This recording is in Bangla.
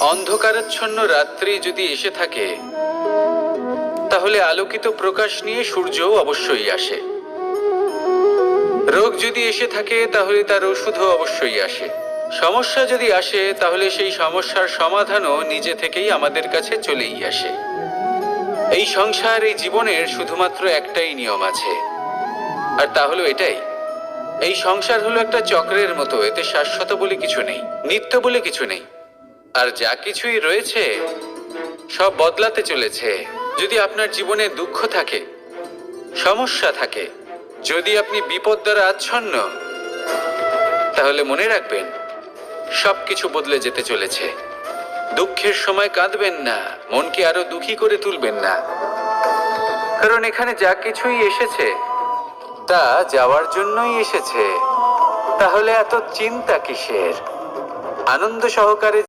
অন্ধকারাচ্ছন্ন রাত্রি যদি এসে থাকে, তাহলে আলোকিত প্রকাশ নিয়ে সূর্যও অবশ্যই আসে। রোগ যদি এসে থাকে, তাহলে তার ওষুধও অবশ্যই আসে। সমস্যা যদি আসে, তাহলে সেই সমস্যার সমাধানও নিজে থেকেই আমাদের কাছে চলেই আসে। এই সংসার, এই জীবনের শুধুমাত্র একটাই নিয়ম আছে। আর তা হলো এটাই। এই সংসার হলো একটা চক্রের মতো, এতে শাশ্বত বলে কিছু নেই, নিত্য বলে কিছু নেই। আর যা কিছুই রয়েছে, সব বদলাতে চলেছে। যদি আপনার জীবনে দুঃখ থাকে, সমস্যা থাকে, যদি আপনি বিপদ দ্বারা আচ্ছন্ন, তাহলে মনে রাখবেন, সব কিছু বদলে যেতে চলেছে। দুঃখের সময় কাঁদবেন না, মনকে আরও দুঃখী করে তুলবেন না। কারণ এখানে যা কিছুই এসেছে, তা যাওয়ার জন্যই এসেছে। তাহলে এত চিন্তা কিসের? আনন্দ সহকারে